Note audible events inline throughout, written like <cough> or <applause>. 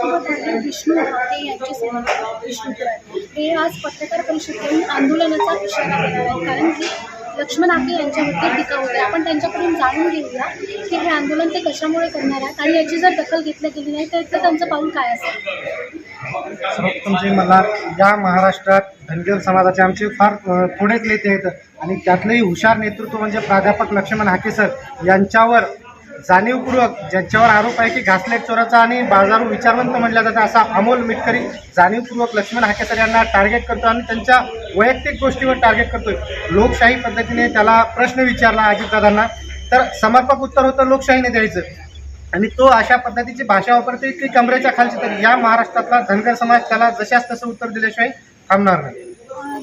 माझ्यासोबत आहे विष्णू ते यांचे समर्थक विष्णू हे आज पत्रकार परिषद घेऊन आंदोलनाचा इशारा देणार आहेत. कारण की लक्ष्मण आके यांच्यावरती टीका होते आपण त्यांच्याकडून जाणून घेऊया की हे आंदोलन ते कशामुळे करणार आहेत आणि याची जर दखल घेतली गेली नाही तर त्यांचं पाऊल काय असेल? सर्वप्रथम जे मला या महाराष्ट्रात धनगर समाजाचे आमचे फार थोडेच नेते आहेत. आणि त्यातलंही हुशार नेतृत्व म्हणजे प्राध्यापक लक्ष्मण हाके सर यांच्यावर जाणीवपूर्वक ज्यांच्यावर आरोप आहे की घासलेट चोराचा आणि बाजारू विचारवंत म्हटल्या जातं असा अमोल मिटकरी जाणीवपूर्वक लक्ष्मण हाकेसर यांना टार्गेट करतो आणि त्यांच्या वैयक्तिक गोष्टीवर टार्गेट करतोय. लोकशाही पद्धतीने त्याला प्रश्न विचारला अजितदादांना. तर समर्पक उत्तर होतं लोकशाहीने द्यायचं. आणि तो अशा पद्धतीची भाषा वापरते की कमरेच्या खालची तर. या महाराष्ट्रातला धनगर समाज त्याला जशाच तसं उत्तर दिल्याशिवाय थांबणार नाही.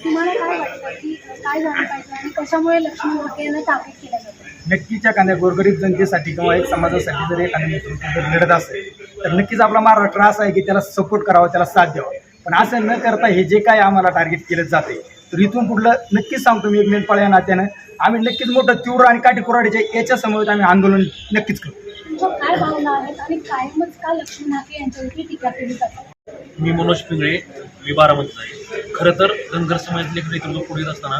तुम्हाला काय वाटतं की काय झालं पाहिजे आणि कशामुळे लक्ष्मण हाके यांना टार्गेट केलं जातं? नक्कीच्या एखाद्या गोरगरीब जनतेसाठी किंवा एक समाजासाठी जर एखाद्या नेतृत्व जर लढत असेल तर नक्कीच आपला महाराष्ट्र असा आहे की त्याला सपोर्ट करावा त्याला साथ द्यावा. पण असं न करता हे जे काय आम्हाला टार्गेट केलं जाते तर इथून पुढलं नक्कीच सांगतो मी एक मेंढपाळ या नात्यानं. आम्ही नक्कीच मोठं तीव्र आणि काटेकोराडीच्या याच्या समोर आम्ही आंदोलन नक्कीच करू. तुमच्या काय भावना आहेत आणि कायमच का लक्ष्मण हाके यांच्यावरती टीका केली जाते? मी मनोज पिंगळे मी बारामतीचा आहे. खरं तर धनगर समाजातले एक नेतृत्व पुढे येत असताना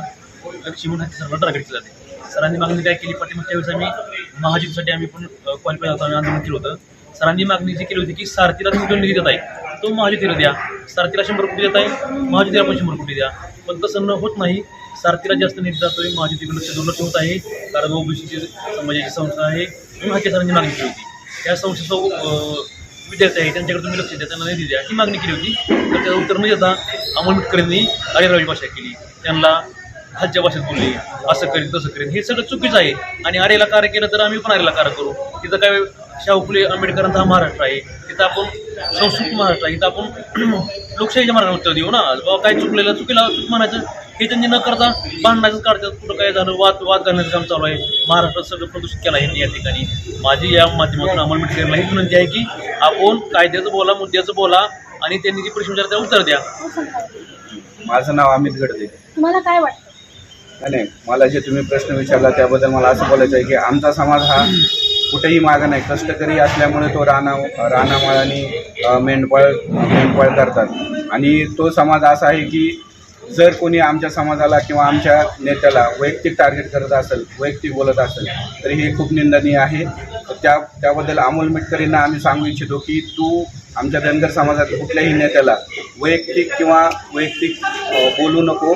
लक्ष्मण हाके सरांना टार्गेट केलं जाते. सरांनी मागणी काय केली? पाठीमागच्या त्यावेळेस आम्ही महाजीसाठी आम्ही पण क्वालिफाय होतो आम्ही आंदोलन केलं होतं. सरांनी मागणी जी केली होती की सारथीला तुम्ही जो निधी देत आहे तो महाजीतीला द्या. सारथीला शंभर कोटी देत आहे महाजीतीला पण शंभर कोटी द्या. पण तसं न होत नाही सारथीला जास्त निधी जातोय महाजीतीकडे लक्ष दुर्लक्ष होत आहे. कारण ओबीसीची समाजाची संस्था आहे म्हणून हाके सरांनी मागणी केली होती. त्या संस्थेचा विद्यार्थी आहे त्यांच्याकडे तुम्ही लक्ष द्या त्यांना निधी द्या. ही मागणी केली होती तर त्याचं उत्तर न देता अमोल मिटकरांनी अरेरावी भाषा केली. त्यांना खालच्या भाषेत बोलले असं करीन तसं करीन हे सगळं चुकीचं आहे. आणि आरेला कार्य केलं तर आम्ही पण आरेला कार्य करू. तिथं काय शाहू फुले आंबेडकरांचा हा महाराष्ट्र आहे. तिथं आपण संस्कृत महाराष्ट्र आहे. तिथं आपण <clears throat> लोकशाहीच्या मार्गाने उत्तर देऊ ना. बाबा काय चुकलेलं चुकीला चूक म्हणायचं हे त्यांनी न करता भांडणाचंच काढतात. कुठं काय झालं वाद वाद घालण्याचं काम चालू आहे. महाराष्ट्रात सगळं प्रदूषित केलं आहे या ठिकाणी. माझी या माध्यमातून अमोल मिटकरला हीच विनंती आहे की आपण कायद्याचं बोला मुद्द्याचं बोला आणि त्यांनी जी प्रश्न विचारतात त्याला उत्तर द्या. हो माझं नाव अमित गडदे. तुम्हाला काय वाटतं? नाही मला जे तुम्ही प्रश्न विचारला त्याबद्दल मला असं बोलायचं आहे की आमचा समाज हा कुठेही मागं नाही. कष्टकरी असल्यामुळे तो राणा रानामाळानी मेंढपाळ मेंढपाळ करतात. आणि तो समाज असा आहे की जर कोणी आमच्या समाजाला किंवा आमच्या नेत्याला वैयक्तिक टार्गेट करत असेल वैयक्तिक बोलत असेल तर हे खूप निंदनीय आहे. त्या त्याबद्दल अमोल मिटकरींना आम्ही सांगू इच्छितो की तू आमच्या धनगर समाजात कुठल्याही नेत्याला वैयक्तिक किंवा वैयक्तिक बोलू नको.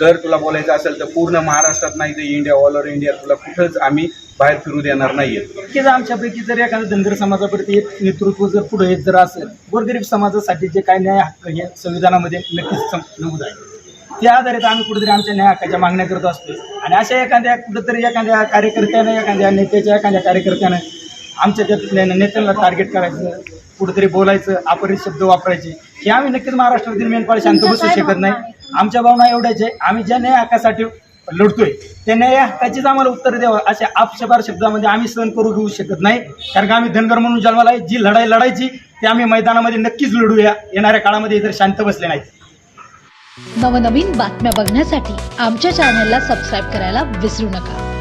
जर तुला बोलायचं असेल तर पूर्ण महाराष्ट्रात नाही तर इंडिया ऑल ओव्हर इंडिया तुला कुठंच आम्ही बाहेर फिरू देणार नाहीये. नक्कीच आमच्यापैकी जर एखादं धनगर समाजाप्रती एक नेतृत्व जर पुढे येत जर असेल गोरगरीब समाजासाठी जे काय न्याय हक्क हे संविधानामध्ये नक्कीच नमूद आहे. त्या आधारित आम्ही कुठेतरी आमच्या न्याय हक्काच्या मागण्या करत असतो. आणि अशा एखाद्या कुठेतरी एखाद्या कार्यकर्त्यानं एखाद्या नेत्याच्या एखाद्या कार्यकर्त्यानं आमच्या त्या नेत्याला नेत्यांना टार्गेट करायचं कुठेतरी बोलायचं अपरित शब्द वापरायचे. हे आम्ही नक्कीच महाराष्ट्रातील मेनपाळ शांत बसू शकत नाही. आमच्या भावना एवढ्याच आहे. आम्ही ज्या न्याय हक्कासाठी लढतोय त्या न्याय हक्काचीच आम्हाला उत्तर द्यावं. अशा आपशबार शब्दामध्ये आम्ही सहन करू घेऊ शकत नाही. कारण का आम्ही धनगर म्हणून जन्माला आहे. जी लढाई लढायची ती आम्ही मैदानामध्ये नक्कीच लढूया. येणाऱ्या काळामध्ये इतर शांत बसले नाहीत. नवनवीन बातम्या बघण्यासाठी आमच्या चॅनलला सबस्क्राईब करायला विसरू नका.